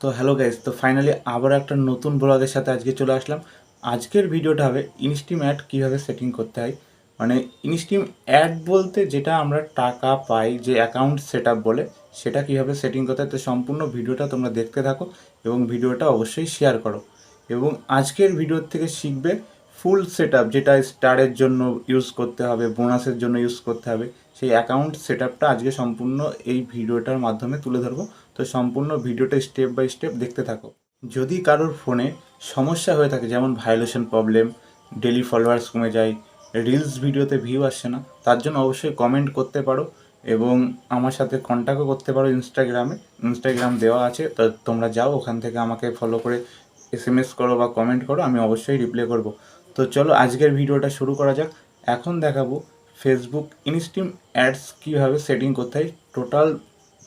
তো hello guys তো finally আবার একটা নতুন ব্লগের সাথে আজকে চলে আসলাম। আজকের ভিডিওটা হবে ইনস্টিম অ্যাড কীভাবে সেটিং করতে হয়। মানে ইনস্টিম অ্যাড বলতে যেটা আমরা টাকা পাই, যে অ্যাকাউন্ট সেট বলে, সেটা কীভাবে সেটিং করতে হয়, তো সম্পূর্ণ ভিডিওটা তোমরা দেখতে থাকো এবং ভিডিওটা অবশ্যই শেয়ার করো। এবং আজকের ভিডিওর থেকে শিখবে ফুল সেট যেটা স্টারের জন্য ইউজ করতে হবে বোনাসের জন্য ইউজ করতে হবে। সেই অ্যাকাউন্ট সেট আজকে সম্পূর্ণ এই ভিডিওটার মাধ্যমে তুলে ধরবো। তো সম্পূর্ণ ভিডিওটা স্টেপ বাই স্টেপ দেখতে থাকো। যদি কারোর ফোনে সমস্যা হয়ে থাকে, যেমন ভায়োলেশন প্রবলেম ডেলি ফলোয়ার্স কমে যায় রিলস ভিডিওতে ভিউ আসছে না, তার জন্য অবশ্যই কমেন্ট করতে পারো এবং আমার সাথে কন্ট্যাক্টও করতে পারো ইনস্টাগ্রামে ইনস্টাগ্রাম দেওয়া আছে, তো তোমরা যাও, ওখান থেকে আমাকে ফলো করে এস এম এস করো বা কমেন্ট করো, আমি অবশ্যই রিপ্লাই করব। তো চলো, আজকের ভিডিওটা শুরু করা যাক। এখন দেখাবো ফেসবুক ইনস্টিম অ্যাডস কীভাবে সেটিং করতে হয়। টোটাল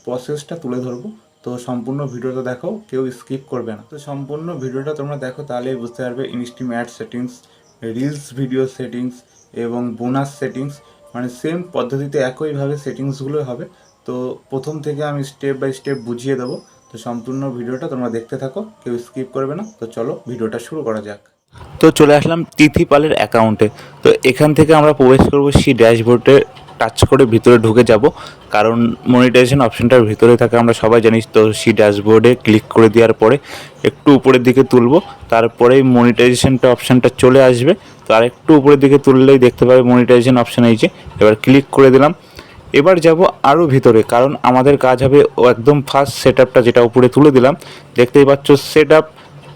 প্রসেসটা তুলে ধরবো। তো সম্পূর্ণ ভিডিওটা দেখো, কেউ স্কিপ করবে না। তো সম্পূর্ণ ভিডিওটা তোমরা দেখো, তাহলেই বুঝতে পারবে instream ad settings reels video settings এবং বোনাস সেটিংস মানে সেম পদ্ধতিতে একইভাবে সেটিংসগুলো হবে। তো প্রথম থেকে আমি স্টেপ বাই স্টেপ বুঝিয়ে দেবো। তো সম্পূর্ণ ভিডিওটা তোমরা দেখতে থাকো, কেউ স্কিপ করবে না। তো চলো ভিডিওটা শুরু করা যাক। তো চলে আসলাম তিথি পালের অ্যাকাউন্টে তো এখান থেকে আমরা প্রবেশ করব সেই ড্যাশবোর্ডে টাচ করে ভিতরে ঢুকে যাব। কারণ মনিটাইজেশন অপশনটার ভিতরে থাকে, আমরা সবাই জানি, তো সেই ড্যাশবোর্ডে ক্লিক করে দেওয়ার পরে একটু উপরের দিকে তুলবো, তারপরেই মনিটাইজেশনটা অপশানটা চলে আসবে। তো আর একটু উপরের দিকে তুললেই দেখতে পাবে মনিটাইজেশন অপশান এই যে, এবার ক্লিক করে দিলাম। এবার যাব আরও ভিতরে, কারণ আমাদের কাজ হবে একদম ফার্স্ট সেট আপটা যেটা উপরে তুলে দিলাম। দেখতেই পাচ্ছ সেট আপ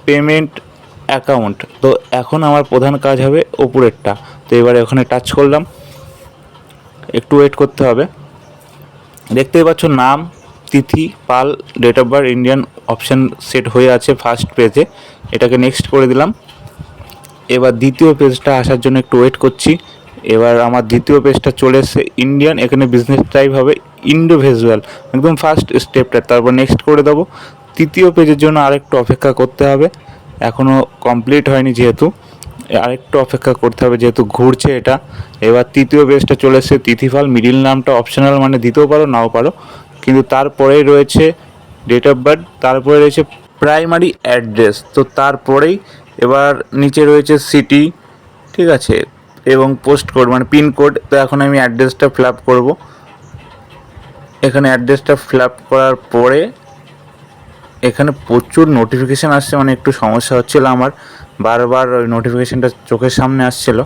পেমেন্ট অ্যাকাউন্ট তো এখন আমার প্রধান কাজ হবে ওপরেরটা তো এবারে ওখানে টাচ করলাম। একটু ওয়েট করতে হবে। দেখতেই পাচ্ছ নাম, Tithi, Pal date of birth Indian option set হয়ে আছে ফার্স্ট পেজে এটাকে নেক্সট করে দিলাম। এবার দ্বিতীয় পেজটা আসার জন্য একটু ওয়েট করছি। এবার আমার দ্বিতীয় পেজটা চলে এসছে ইন্ডিয়ান এখানে বিজনেস টাইপ হবে ইন্ডো ভিজুয়াল একদম ফার্স্ট স্টেপটা তারপর নেক্সট করে দেবো। তৃতীয় পেজের জন্য আরেকটু অপেক্ষা করতে হবে। এখনও কমপ্লিট হয়নি যেহেতু। আরেকটু অপেক্ষা করতে হবে, যেহেতু ঘুরছে এটা। এবার তৃতীয় পেজটা চলে এসছে তিথিফাল মিডিল নামটা অপশনাল মানে দিতেও পারো, নাও পারো। কিন্তু তারপরেই রয়েছে ডেট অফ বার্থ তারপরে রয়েছে প্রাইমারি অ্যাড্রেস তো তারপরেই এবার নিচে রয়েছে সিটি ঠিক আছে? এবং পোস্ট কোড মানে পিনকোড তো এখন আমি অ্যাড্রেসটা ফিল আপ করব। এখানে অ্যাড্রেসটা ফিল আপ করার পরে এখানে প্রচুর নোটিফিকেশান আসছে মানে একটু সমস্যা হচ্ছিল আমার। বারবার ওই নোটিফিকেশানটা চোখের সামনে আসছিল।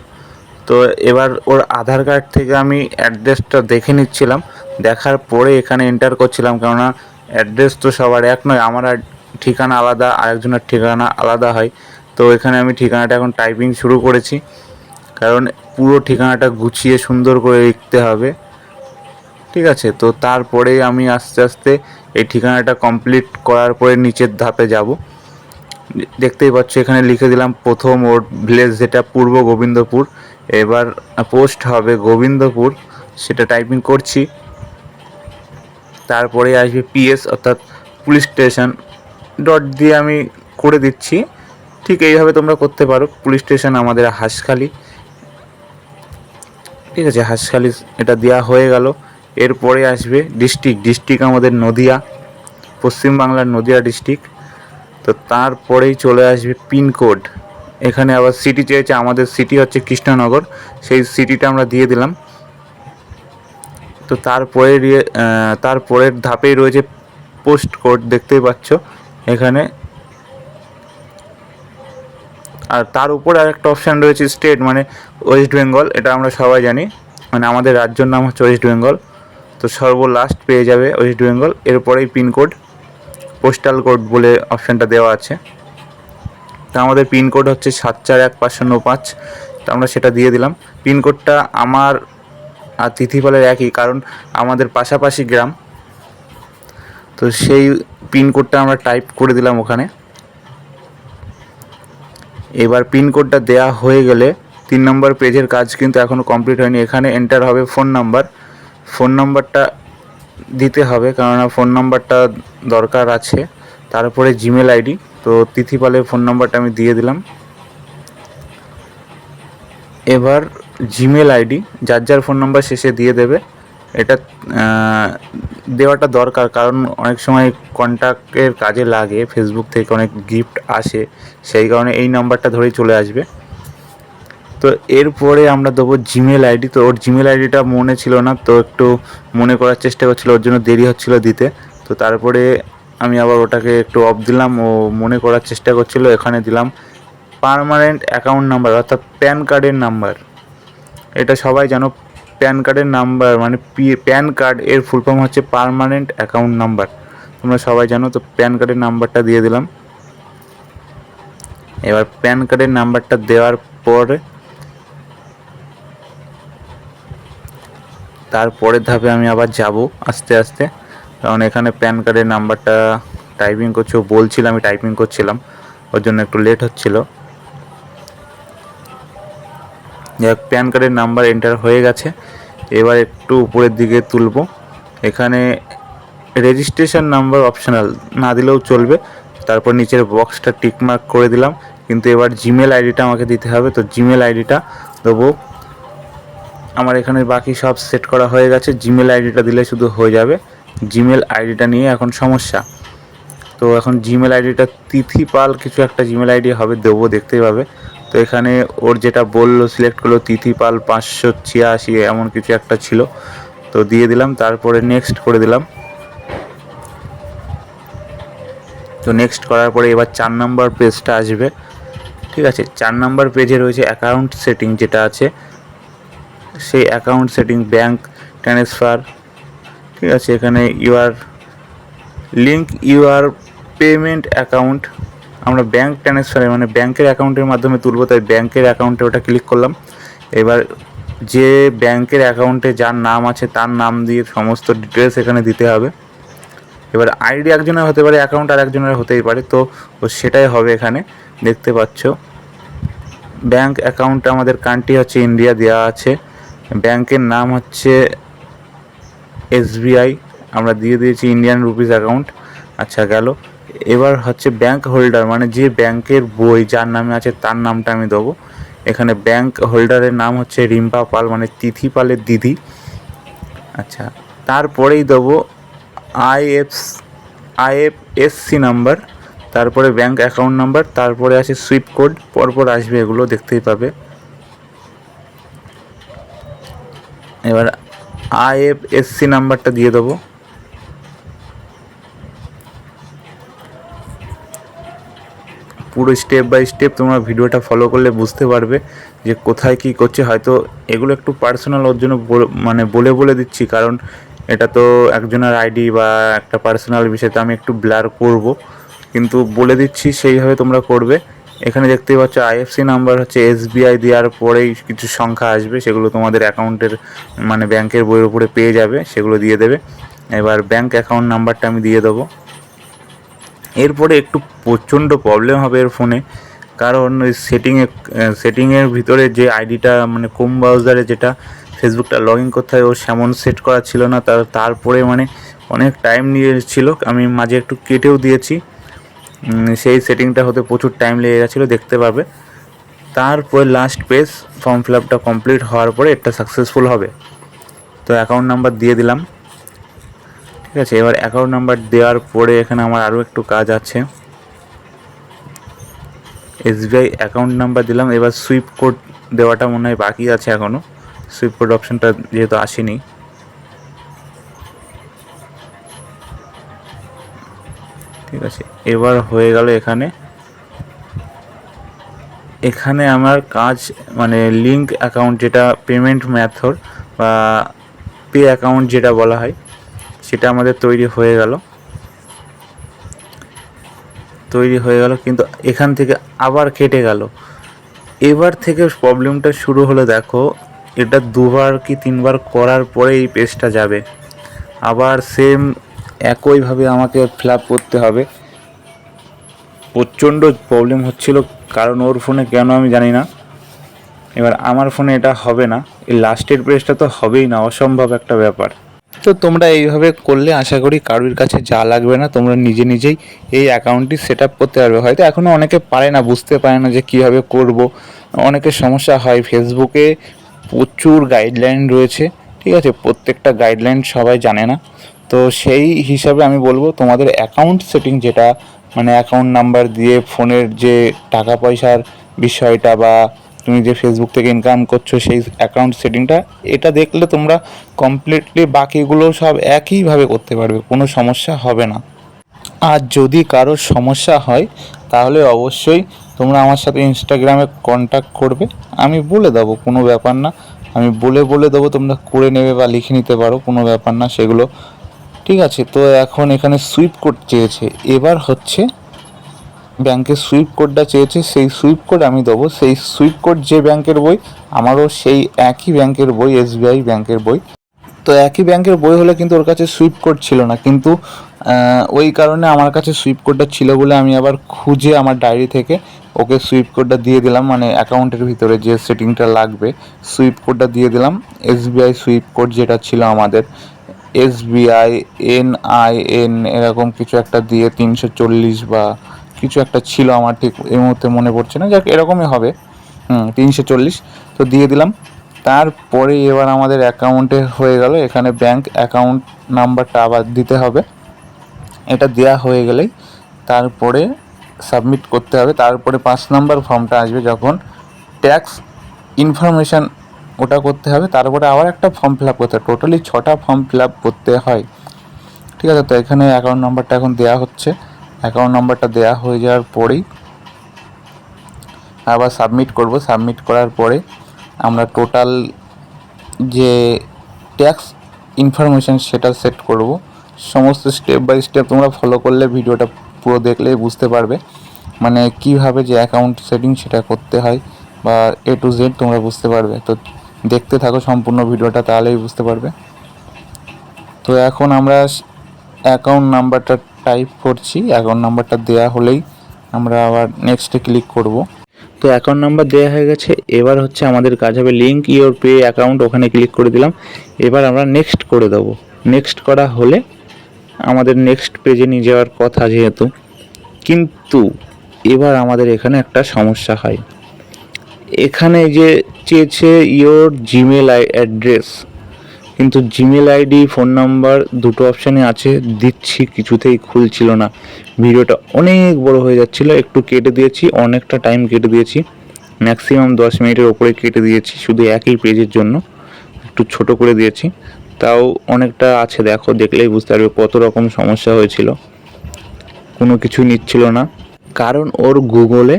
তো এবার ওর আধার কার্ড থেকে আমি অ্যাড্রেসটা দেখে নিচ্ছিলাম। দেখার পরে এখানে এন্টার করছিলাম, কেননা অ্যাড্রেস তো সবার এক নয়, আমার ঠিকানা আলাদা, আরেকজনের ঠিকানা আলাদা হয়। তো এখানে আমি ঠিকানাটা এখন টাইপিং শুরু করেছি। কারণ পুরো ঠিকানাটা গুছিয়ে সুন্দর করে লিখতে হবে। ঠিক আছে? তো তারপরেই আমি আস্তে আস্তে এই ঠিকানাটা কমপ্লিট করার পরে নিচের ধাপে যাব। দেখতেই পাচ্ছ, এখানে লিখে দিলাম, প্রথম ওর ভিলেজ যেটা পূর্ব গোবিন্দপুর। এবার পোস্ট হবে গোবিন্দপুর, সেটা টাইপিং করছি। তারপরে আসবে পিএস অর্থাৎ পুলিশ স্টেশন ডট দিয়ে আমি করে দিচ্ছি। ঠিক এইভাবে তোমরা করতে পারো পুলিশ স্টেশন আমাদের হাঁসখালি। ঠিক আছে, হাঁসখালি এটা দেওয়া হয়ে গেল। এরপরে আসবে ডিস্ট্রিক্ট ডিস্ট্রিক্ট আমাদের নদিয়া, পশ্চিমবাংলার নদিয়া ডিস্ট্রিক্ট তো তারপরেই চলে আসবে পিনকোড এখানে আবার সিটি চেয়েছে, আমাদের সিটি হচ্ছে কৃষ্ণনগর, সেই সিটিটা আমরা দিয়ে দিলাম। তো তারপরে তারপরের ধাপেই রয়েছে পোস্ট কোড দেখতেই পাচ্ছ এখানে। আর তার উপরে আরেকটা অপশান রয়েছে স্টেট মানে ওয়েস্ট বেঙ্গল এটা আমরা সবাই জানি। মানে আমাদের রাজ্যের নাম হচ্ছে ওয়েস্ট বেঙ্গল তো সর্বলাস্ট পেয়ে যাবে ওয়েস্ট বেঙ্গল এরপরেই পিনকোড পোস্টাল কোড বলে অপশানটা দেওয়া আছে। তো আমাদের পিনকোড হচ্ছে সাত চার এক পাঁচ শূন্য পাঁচ। তো আমরা সেটা দিয়ে দিলাম। পিনকোডটা আমার আর তিথিপালের একই, কারণ আমাদের পাশাপাশি গ্রাম। তো সেই পিনকোডটা আমরা টাইপ করে দিলাম ওখানে। এবার পিনকোডটা দেয়া হয়ে গেলে তিন নম্বর পেজের কাজ কিন্তু এখনও কমপ্লিট হয়নি। এখানে এন্টার হবে ফোন নাম্বার ফোন নাম্বারটা দিতে হবে, কেননা ফোন নাম্বারটা দরকার আছে। তারপরে জিমেল আইডি তো তিথিপালের ফোন নাম্বারটা আমি দিয়ে দিলাম। এবার জিমেল আইডি যার যার ফোন নাম্বার শেষে দিয়ে দেবে। এটা দেওয়াটা দরকার, কারণ অনেক সময় কন্ট্যাক্টের কাজে লাগে ফেসবুক থেকে অনেক গিফট আসে, সেই কারণে এই নাম্বারটা ধরেই চলে আসবে। তো এরপরে আমরা দেবো জিমেল আইডি তো ওর জিমেল আইডিটা মনে ছিল না, তো একটু মনে করার চেষ্টা করছিল, ওর জন্য দেরি হচ্ছিল দিতে। তো তারপরে আমি আবার ওটাকে একটু অফ দিলাম, ও মনে করার চেষ্টা করছিল, এখানে দিলাম পার্মানেন্ট অ্যাকাউন্ট নাম্বার অর্থাৎ প্যান কার্ডের নাম্বার এটা সবাই জানো প্যান কার্ডের নাম্বার মানে প্যান কার্ড এর ফুল ফর্ম হচ্ছে পার্মানেন্ট অ্যাকাউন্ট নাম্বার তোমরা সবাই জানো, তো প্যান কার্ডের নাম্বারটা দিয়ে দিলাম। এবার প্যান কার্ডের নাম্বারটা দেওয়ার পরে তারপরের ধাপে আমি আবার যাব আস্তে আস্তে। কারণ এখানে প্যান কার্ডের নাম্বারটা টাইপিং করছে, ও বলছিল আমি টাইপিং করছিলাম, ওর জন্য একটু লেট হচ্ছিল। যাই হোক প্যান কার্ডের নাম্বার এন্টার হয়ে গেছে। এবার একটু উপরের দিকে তুলবো। এখানে রেজিস্ট্রেশন নাম্বার অপশনাল না দিলেও চলবে। তারপর নিচের বক্সটা টিকমার্ক করে দিলাম। কিন্তু এবার জিমেল আইডিটা আমাকে দিতে হবে, তো জিমেল আইডিটা দেবো। আমার এখানে বাকি সব সেট করা হয়ে গেছে। জিমেল আইডিটা দিলে শুধু হয়ে যাবে। জিমেল আইডিটা নিয়ে এখন সমস্যা। তো এখন জিমেল আইডিটা তিথি পাল কিছু একটা জিমেল আইডি হবে, দেবো, দেখতেই পাবে। তো এখানে ওর যেটা বলল সিলেক্ট করল, তিথি পাল পাঁচশো ছিয়াশি, এমন কিছু একটা ছিল। তো দিয়ে দিলাম, তারপরে নেক্সট করে দিলাম। তো নেক্সট করার পরে এবার চার নাম্বার পেজটা আসবে। ঠিক আছে? চার নাম্বার পেজে রয়েছে অ্যাকাউন্ট সেটিং যেটা আছে। সেই অ্যাকাউন্ট সেটিং ব্যাংক ট্রান্সফার ঠিক আছে? এখানে your link your payment account আমরা ব্যাঙ্ক ট্রান্সফারে মানে ব্যাংকের অ্যাকাউন্টের মাধ্যমে তুলবো, তাই ব্যাংকের অ্যাকাউন্টে ওটা ক্লিক করলাম। এবার যে ব্যাংকের অ্যাকাউন্টে যার নাম আছে, তার নাম দিয়ে সমস্ত ডিটেলস এখানে দিতে হবে। এবার আইডি একজনের হতে পারে অ্যাকাউন্ট আর একজনের হতেই পারে, তো সেটাই হবে এখানে, দেখতে পাচ্ছ। ব্যাংক অ্যাকাউন্ট আমাদের কান্ট্রি হচ্ছে ইন্ডিয়া দেওয়া আছে। ব্যাংকের নাম হচ্ছে এসবিআই। আমরা দিয়ে দিয়েছি ইন্ডিয়ান রুপিস অ্যাকাউন্ট আচ্ছা গেল। এবার হচ্ছে ব্যাংক হোল্ডার মানে যে ব্যাংকের বই, যার নামে আছে তার নামটা আমি দেবো। এখানে ব্যাংক হোল্ডারের নাম হচ্ছে রিম্পা পাল মানে তিথি পালের দিদি। আচ্ছা তারপরেই দেবো আইএফ আইএফএসসি নাম্বার তারপরে ব্যাংক অ্যাকাউন্ট নাম্বার তারপরে আছে সুইপ কোড পরপর আসবে এগুলো, দেখতেই পাবে। এবার আইএফএসসি নাম্বারটা দিয়ে দেবো। পুরো স্টেপ বাই স্টেপ তোমরা ভিডিওটা ফলো করলে বুঝতে পারবে যে কোথায় কি করছে। হয়তো এগুলো একটু পার্সোনাল ওর জন্য মানে বলে বলে দিচ্ছি, কারণ এটা তো একজনের আইডি বা একটা পার্সোনাল বিষয়, তো আমি একটু ব্লার করব। কিন্তু বলে দিচ্ছি, সেইভাবে তোমরা করবে। এখানে দেখতেই পাচ্ছ আইএফসি নাম্বার হচ্ছে এসবিআই দেওয়ার পরেই কিছু সংখ্যা আসবে, সেগুলো তোমাদের অ্যাকাউন্টের মানে ব্যাংকের বইয়ের উপরে পেয়ে যাবে, সেগুলো দিয়ে দেবে। এবার ব্যাংক অ্যাকাউন্ট নাম্বারটা আমি দিয়ে দেবো। এরপরে একটু প্রচণ্ড প্রবলেম হবে এর ফোনে কারণ ওই সেটিংয়ে সেটিংয়ের ভিতরে যে আইডিটা মানে কোম ব্রাউজারে যেটা ফেসবুকটা লগ ইন করতে হয়, ও সেমন সেট করা ছিল না। তার, তারপরে মানে অনেক টাইম নিয়েছিল আমি মাঝে একটু কেটেও দিয়েছি। সেই সেটিংটা হতে প্রচুর টাইম লেগে গেছিল, দেখতে পাবে। তারপর লাস্ট পেজ ফর্ম ফিল আপটা কমপ্লিট হওয়ার পরে এটা সাকসেসফুল হবে। তো অ্যাকাউন্ট নাম্বার দিয়ে দিলাম। ঠিক আছে, এবার অ্যাকাউন্ট নাম্বার দেওয়ার পরে এখানে আমার আরও একটু কাজ আছে। এসবিআই অ্যাকাউন্ট নাম্বার দিলাম, এবার সুইপ কোড দেওয়াটা মনে হয় বাকি আছে এখনও সুইপ কোড অপশানটা যেহেতু আসেনি। ঠিক আছে। এবার হয়ে গেল এখানে। এখানে আমার কাজ মানে লিঙ্ক অ্যাকাউন্ট যেটা পেমেন্ট মেথড বা পে অ্যাকাউন্ট যেটা বলা হয়, সেটা আমাদের তৈরি হয়ে গেল। তৈরি হয়ে গেল, কিন্তু এখান থেকে আবার কেটে গেল। এবার থেকে প্রবলেমটা শুরু হলো, দেখো, এটা দুবার কি তিনবার করার পরে এই পেজটা যাবে। আবার সেম একইভাবে আমাকে ফিল করতে হবে। প্রচণ্ড প্রবলেম হচ্ছিল, কারণ ওর ফোনে কেন আমি জানি না। এবার আমার ফোনে এটা হবে না। এই লাস্টের পেজটা তো হবেই না, অসম্ভব একটা ব্যাপার। তো তোমরা এইভাবে করলে আশা করি কারোর কাছে যা লাগবে না, তোমরা নিজে নিজেই এই অ্যাকাউন্টটি সেট করতে পারবে। হয়তো এখনও অনেকে পারে না, বুঝতে পারে না যে কীভাবে করব। অনেকের সমস্যা হয়। ফেসবুকে প্রচুর গাইডলাইন রয়েছে, ঠিক আছে? প্রত্যেকটা গাইডলাইন সবাই জানে না। তো সেই হিসাবে আমি বলব তোমাদের অ্যাকাউন্ট সেটিং যেটা মানে অ্যাকাউন্ট নাম্বার দিয়ে ফোনের যে টাকা পয়সার বিষয়টা বা তুমি যে ফেসবুক থেকে ইনকাম করছ সেই অ্যাকাউন্ট সেটিংটা এটা দেখলে তোমরা কমপ্লিটলি বাকিগুলো সব একইভাবে করতে পারবে, কোনো সমস্যা হবে না। আর যদি কারোর সমস্যা হয়, তাহলে অবশ্যই তোমরা আমার সাথে ইনস্টাগ্রামে কন্ট্যাক্ট করবে। আমি বলে দেবো, কোনো ব্যাপার না। আমি বলে বলে দেবো, তোমরা করে নেবে বা লিখে নিতে পারো, কোনো ব্যাপার না, সেগুলো ঠিক আছে, তো এখন এখানে সুইপ কোড চেয়েছে। এবার হচ্ছে ব্যাংকের সুইপ কোডটা চেয়েছে, সেই সুইপ কোড আমি দেবো। সেই সুইপ কোড যে ব্যাংকের বই, আমারও সেই একই ব্যাংকের বই এসবিআই ব্যাংকের বই। তো একই ব্যাংকের বই হলে কিন্তু ওর কাছে সুইপ কোড ছিল না। কিন্তু ওই কারণে আমার কাছে সুইপ কোডটা ছিল বলে আমি আবার খুঁজে আমার ডায়েরি থেকে ওকে সুইপ কোডটা দিয়ে দিলাম। মানে অ্যাকাউন্টের ভিতরে যে সেটিংটা লাগবে সুইপ কোডটা দিয়ে দিলাম। এসবিআই সুইপ কোড যেটা ছিল আমাদের। এসবিআই এন আই এন এরকম কিছু একটা দিয়ে তিনশো চল্লিশ বা কিছু একটা ছিল আমার ঠিক এই মুহূর্তে মনে পড়ছে না। যাক, এরকমই হবে। হুম, তিনশো চল্লিশ। তো দিয়ে দিলাম। তারপরে এবার আমাদের অ্যাকাউন্টে হয়ে গেল। এখানে ব্যাংক অ্যাকাউন্ট নাম্বারটা আবার দিতে হবে। এটা দেওয়া হয়ে গেলেই তারপরে সাবমিট করতে হবে। তারপরে পাঁচ নাম্বার ফর্মটা আসবে যখন ট্যাক্স ইনফরমেশান ওটা করতে হবে, তারপরে আবার একটা ফর্ম ফিল আপ করতে হবে। টোটালি ছটা ফর্ম ফিল আপ করতে হয়। ঠিক আছে, তো এখানে অ্যাকাউন্ট নাম্বারটা এখন দেওয়া হচ্ছে। অ্যাকাউন্ট নাম্বারটা দেওয়া হয়ে যাওয়ার পরেই আবার সাবমিট করব। সাবমিট করার পরে আমরা টোটাল যে ট্যাক্স ইনফরমেশান সেটা সেট করব। সমস্ত স্টেপ বাই স্টেপ তোমরা ফলো করলে ভিডিওটা পুরো দেখলেই বুঝতে পারবে। মানে কীভাবে যে অ্যাকাউন্ট সেটিং সেটা করতে হয় বা এ টু জেড তোমরা বুঝতে পারবে। তো দেখতে থাকো সম্পূর্ণ ভিডিওটা, তাহলেই বুঝতে পারবে। তো এখন আমরা অ্যাকাউন্ট নাম্বারটা টাইপ করছি। অ্যাকাউন্ট নাম্বারটা দেওয়া হলেই আমরা আবার নেক্সটে ক্লিক করব। তো অ্যাকাউন্ট নাম্বার দেওয়া হয়ে গেছে। এবার হচ্ছে আমাদের কাজ হবে লিঙ্ক ইওর পে অ্যাকাউন্ট ওখানে ক্লিক করে দিলাম। এবার আমরা নেক্সট করে দেবো। নেক্সট করা হলে আমাদের নেক্সট পেজে নিয়ে যাওয়ার কথা যেহেতু, কিন্তু এবার আমাদের এখানে একটা সমস্যা হয়। এখানে যে চেয়েছে ইওর জিমেল আই অ্যাড্রেস কিন্তু জিমেল আইডি ফোন নাম্বার দুটো অপশানে আছে, দিচ্ছি, কিছুতেই খুলছিল না। ভিডিওটা অনেক বড় হয়ে যাচ্ছিল, একটু কেটে দিয়েছি, অনেকটা টাইম কেটে দিয়েছি। ম্যাক্সিমাম দশ মিনিটের ওপরে কেটে দিয়েছি, শুধু একই পেজের জন্য, একটু ছোট করে দিয়েছি। তাও অনেকটা আছে, দেখো, দেখলেই বুঝতে পারবে কত রকম সমস্যা হয়েছিল। কোনো কিছু নিচ্ছিল না, কারণ ওর গুগলে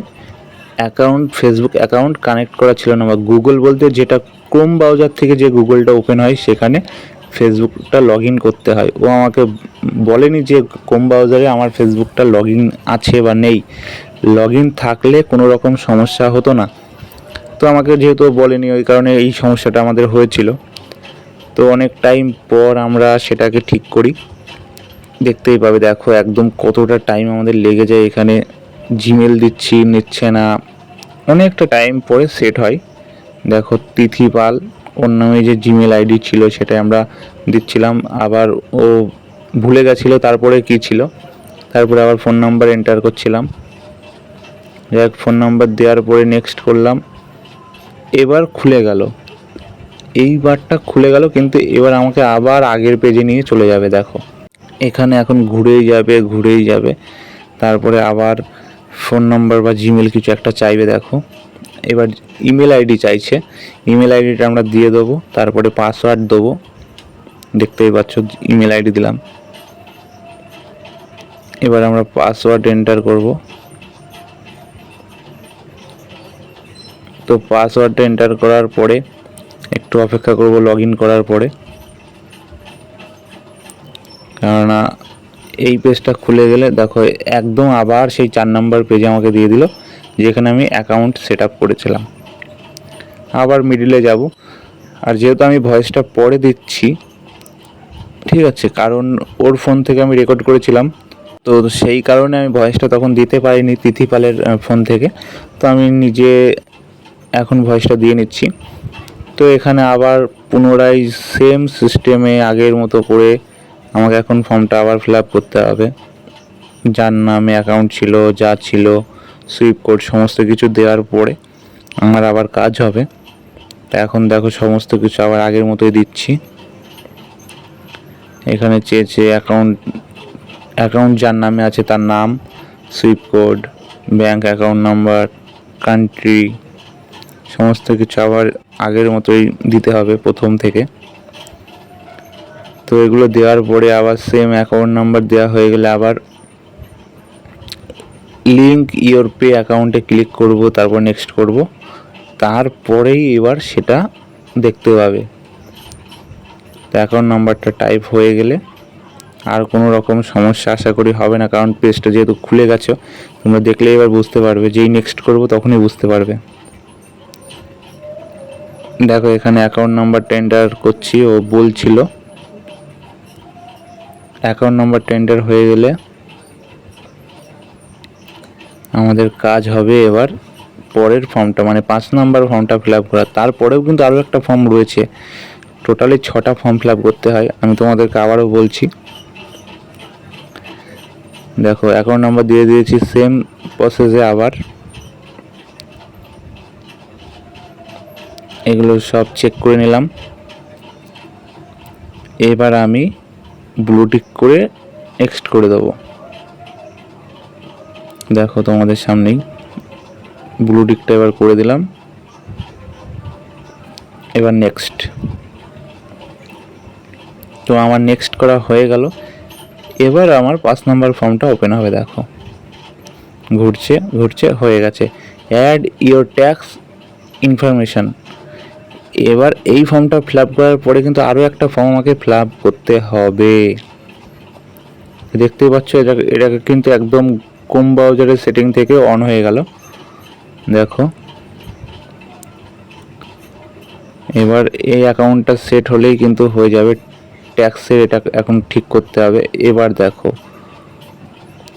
অ্যাকাউন্ট ফেসবুক অ্যাকাউন্ট কানেক্ট করা ছিল না, বা গুগল বলতে যেটা ক্রোম ব্রাউজার থেকে যে গুগলটা ওপেন হয়, সেখানে ফেসবুকটা লগ ইন করতে হয়। ও আমাকে বলেনি যে ক্রোম ব্রাউজারে আমার ফেসবুকটা লগ ইন আছে বা নেই। লগ ইন থাকলে কোনো রকম সমস্যা হতো না। তো আমাকে যেহেতু বলেনি, ওই কারণে এই সমস্যাটা আমাদের হয়েছিল। তো অনেক টাইম পর আমরা সেটাকে ঠিক করি। দেখতেই পাবে, দেখো একদম কতটা টাইম আমাদের লেগে যায় এখানে জিমেল দিচ্ছি, নিচ্ছে না। অনেকটা টাইম পরে সেট হয়। দেখো, তিথি পাল ওর নামে যে জিমেল আইডি ছিল সেটা আমরা দিচ্ছিলাম। আবার ও ভুলে গেছিল তারপরে কি ছিল? তারপরে আবার ফোন নাম্বার এন্টার করছিলাম। যাক ফোন নাম্বার দেওয়ার পরে নেক্সট করলাম। এবার খুলে গেল। এইবারটা খুলে গেল, কিন্তু এবার আমাকে আবার আগের পেজে নিয়ে চলে যাবে, দেখো। এখানে এখন ঘুরেই যাবে ঘুরেই যাবে। তারপরে আবার ফোন নাম্বার বা জিমেল কিছু একটা চাইবে, দেখো। এবার ইমেল আইডি চাইছে। ইমেল আইডিটা আমরা দিয়ে দেবো, তারপরে পাসওয়ার্ড দেবো। দেখতেই পাচ্ছ, ইমেল আইডি দিলাম। এবার আমরা পাসওয়ার্ড এন্টার করব। তো পাসওয়ার্ডটা এন্টার করার পরে, একটু অপেক্ষা করব, লগ করার পরে। কেননা এই পেজটা খুলে গেলে দেখো, একদম আবার সেই চার নাম্বার পেজে আমাকে দিয়ে দিল, যেখানে আমি অ্যাকাউন্ট সেট আপ করেছিলাম। আবার মিডিলে যাব। আর যেহেতু আমি ভয়েসটা পরে দিচ্ছি, ঠিক আছে, কারণ ওর ফোন থেকে আমি রেকর্ড করেছিলাম, তো সেই কারণে আমি ভয়েসটা তখন দিতে পারিনি তিথিপালের ফোন থেকে। তো আমি নিজে এখন ভয়েসটা দিয়ে নিচ্ছি। তো এখানে আবার পুনরায় সেম সিস্টেমে আগের মতো করে আমাকে এখন ফর্মটা আবার ফিল আপ করতে হবে। যার নামে অ্যাকাউন্ট ছিল, যা ছিল সুইপ কোড সমস্ত কিছু দেওয়ার পরে আমার আবার কাজ হবে। তা এখন দেখো সমস্ত কিছু আবার আগের মতোই দিচ্ছি। এখানে চেয়েছে অ্যাকাউন্ট অ্যাকাউন্ট যার নামে আছে তার নাম sweep code bank account number country সমস্ত কিছু আবার আগের মতোই দিতে হবে প্রথম থেকে। তো এগুলো দেওয়ার পরে আবার সেম অ্যাকাউন্ট নাম্বার দেওয়া হয়ে গেলে আবার লিঙ্ক ইওর পে অ্যাকাউন্টে ক্লিক করব, তারপর নেক্সট করব। তারপরেই এবার সেটা দেখতে পাবে। তো অ্যাকাউন্ট নাম্বারটা টাইপ হয়ে গেলে আর কোনো রকম সমস্যা আশা করি হবে না, কারণ পেজটা যেহেতু খুলে গেছো, তোমরা দেখলে এবার বুঝতে পারবে, যেই নেক্সট করব তখনই বুঝতে পারবে। দেখো এখানে অ্যাকাউন্ট নাম্বারটা এন্টার করছি, ও বলছিল অ্যাকাউন্ট নাম্বারটা এন্টার হয়ে গেলে আমাদের কাজ হবে এবার পরের ফর্মটা মানে পাঁচ নাম্বার ফর্মটা ফিল আপ করা। তারপরেও কিন্তু আরও একটা ফর্ম রয়েছে। টোটালি ছটা ফর্ম ফিল আপ করতে হয়। আমি তোমাদেরকে আবারও বলছি। দেখো, অ্যাকাউন্ট নাম্বার দিয়ে দিয়েছি। সেম প্রসেসে আবার এগুলো সব চেক করে নিলাম। এবার আমি ব্লু টিক করে নেক্সট করে দেবো। দেখো তোমাদের সামনেই ব্লু টিকটা এবার করে দিলাম। এবার নেক্সট তো আমার নেক্সট করা হয়ে গেল। এবার আমার পাঁচ নাম্বার ফর্মটা ওপেন হবে, দেখো। ঘুরছে ঘুরছে, হয়ে গেছে। অ্যাড ইওর ট্যাক্স ইনফরমেশন এবার এই ফর্মটা ফিল আপ করার পরে কিন্তু আরও একটা ফর্ম আমাকে ফিল আপ করতে হবে। দেখতেই পাচ্ছ, এটা এটাকে কিন্তু একদম কম ব্রাউজারের সেটিং থেকে অন হয়ে গেল। দেখো। এবার এই অ্যাকাউন্টটা সেট হলেই কিন্তু হয়ে যাবে। ট্যাক্সের এটা এখন ঠিক করতে হবে। এবার দেখো।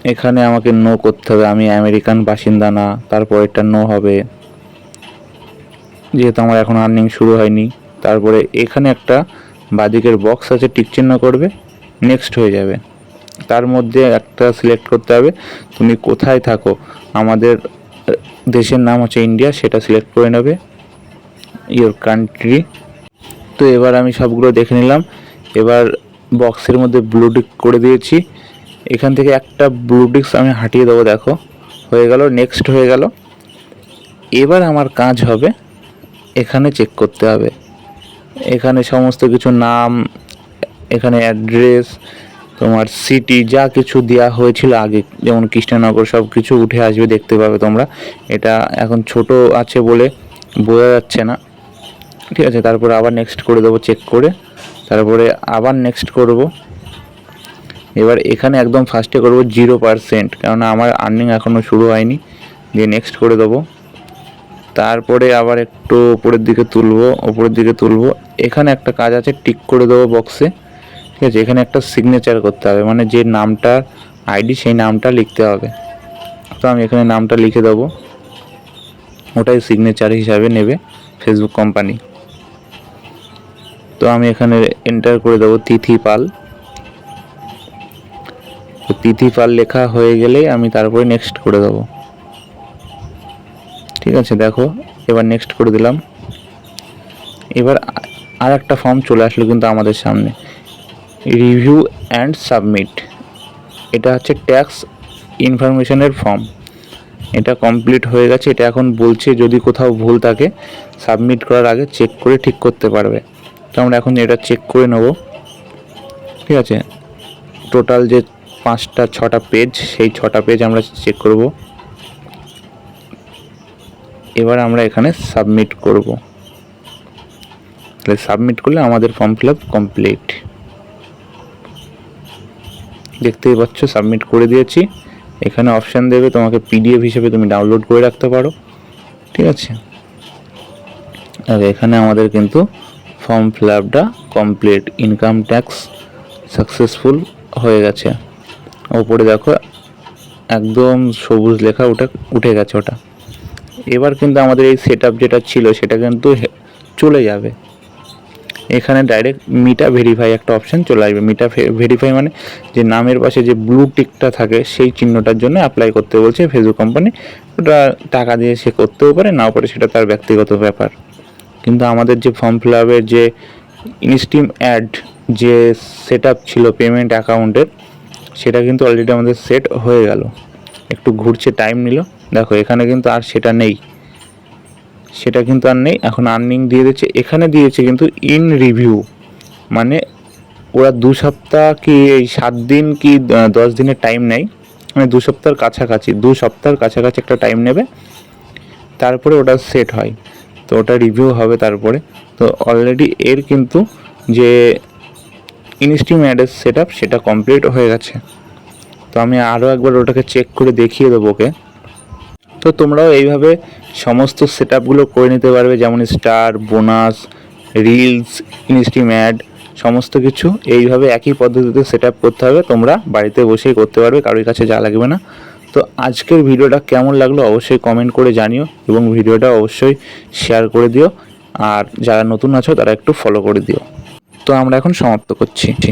এখানে আমাকে নো করতে হবে। আমি আমেরিকান বাসিন্দা না তারপর এটা নো হবে। যেহেতু আমার এখন আর্নিং শুরু হয়নি, তারপরে এখানে একটা বাদিকের বক্স আছে টিক চিহ্ন করবে নেক্সট হয়ে যাবে। তার মধ্যে একটা সিলেক্ট করতে হবে, তুমি কোথায় থাকো? আমাদের দেশের নাম হচ্ছে ইন্ডিয়া সেটা সিলেক্ট করে নেবে ইওর কান্ট্রি তো এবার আমি সবগুলো দেখে নিলাম, এবার বক্সের মধ্যে ব্লুটিক করে দিয়েছি। এখান থেকে একটা ব্লুটিক্স আমি হাঁটিয়ে দেবো, দেখো, হয়ে গেল নেক্সট হয়ে গেল। এবার আমার কাজ হবে এখানে চেক করতে হবে। এখানে সমস্ত কিছু নাম, এখানে অ্যাড্রেস তোমার সিটি যা কিছু দেওয়া হয়েছিল আগে, যেমন কৃষ্ণনগর সব কিছু উঠে আসবে, দেখতে পাবে তোমরা। এটা এখন ছোট আছে বলে বোঝা যাচ্ছে না। ঠিক আছে, তারপরে আবার নেক্সট করে দেবো চেক করে। তারপরে আবার নেক্সট করব। এবার এখানে একদম ফার্স্টে করব জিরো পার্সেন্ট কেননা আমার আর্নিং এখনও শুরু হয়নি। দিয়ে নেক্সট করে দেবো। তারপরে আবার একটু উপরের দিকে তুলবো, উপরের দিকে তুলবো। এখানে একটা কাজ আছে, টিক করে দেবো বক্সে ঠিক আছে, এখানে একটা সিগনেচার করতে হবে মানে যে নামটা আইডি সেই নামটা লিখতে হবে। তো আমি এখানে নামটা লিখে দেবো। ওটাই সিগনেচার হিসাবে নেবে ফেসবুক কোম্পানি তো আমি এখানে এন্টার করে দেবো তিথি পাল। তিথি পাল লেখা হয়ে গেলেই আমি তারপরে নেক্সট করে দেবো। ঠিক আছে, দেখো, এবার নেক্সট করে দিলাম। এবার আর একটা ফর্ম চলে আসলো কিন্তু আমাদের সামনে। রিভিউ অ্যান্ড সাবমিট এটা হচ্ছে ট্যাক্স ইনফরমেশনের ফর্ম এটা কমপ্লিট হয়ে গেছে, এটা এখন বলছে যদি কোথাও ভুল থাকে সাবমিট করার আগে চেক করে ঠিক করতে পারবে। তো আমরা এখন এটা চেক করে নেব। ঠিক আছে? টোটাল যে পাঁচটা, ছটা পেজ সেই ছটা পেজ আমরা চেক করব। এবার আমরা এখানে সাবমিট করব। তাহলে সাবমিট করলে আমাদের ফর্ম ফিল কমপ্লিট দেখতেই পাচ্ছ সাবমিট করে দিয়েছি। এখানে অপশান দেবে, তোমাকে পিডিএফ হিসেবে তুমি ডাউনলোড করে রাখতে পারো। ঠিক আছে? আর এখানে আমাদের কিন্তু ফর্ম ফিল আপটা কমপ্লিট ইনকাম ট্যাক্স সাকসেসফুল হয়ে গেছে। ওপরে দেখো, একদম সবুজ লেখা ওটা উঠে গেছে ওটা। এবার কিন্তু আমাদের এই সেট যেটা ছিল সেটা কিন্তু চলে যাবে। এখানে ডাইরেক্ট মিটা ভেরিফাই একটা অপশন চলে আসবে। মিটা ভেরিফাই মানে যে নামের পাশে যে ব্লু টিকটা থাকে সেই চিহ্নটার জন্য অ্যাপ্লাই করতে বলছে ফেসবুক কোম্পানি ওটা টাকা দিয়ে সে করতেও পারে, নাও পারে, সেটা তার ব্যক্তিগত ব্যাপার। কিন্তু আমাদের যে ফর্ম ফিল আপের যে ইনস্টিম অ্যাড যে সেট ছিল পেমেন্ট অ্যাকাউন্টের সেটা কিন্তু অলরেডি আমাদের সেট হয়ে গেল। একটু ঘুরছে টাইম নিল। দেখো, এখানে কিন্তু আর সেটা নেই। সেটা কিন্তু আর নেই, এখন আর্নিং দিয়ে দিচ্ছে। এখানে দিয়েছে কিন্তু ইন রিভিউ মানে ওরা দু সপ্তাহ কি, এই সাত দিন কি দশ দিনের টাইম নেয়। মানে দু সপ্তাহের কাছাকাছি, দু সপ্তাহের কাছাকাছি একটা টাইম নেবে। তারপরে ওটা সেট হয়। তো ওটা রিভিউ হবে তারপরে। তো অলরেডি এর কিন্তু যে ইনস্টিম অ্যাডের সেট আপ সেটা কমপ্লিট হয়ে গেছে। তো আমি আরও একবার ওটাকে চেক করে দেখিয়ে দেবো ওকে। তো তোমরাও এইভাবে সমস্ত সেট আপগুলো করে নিতে পারবে, যেমন star bonus reels instream ad সমস্ত কিছু এইভাবে একই পদ্ধতিতে সেট করতে হবে। তোমরা বাড়িতে বসেই করতে পারবে, কারোর কাছে যা লাগবে না। তো আজকের ভিডিওটা কেমন লাগল অবশ্যই কমেন্ট করে জানিও এবং ভিডিওটা অবশ্যই শেয়ার করে দিও। আর যারা নতুন আছো তারা একটু ফলো করে দিও। তো আমরা এখন সমাপ্ত করছি।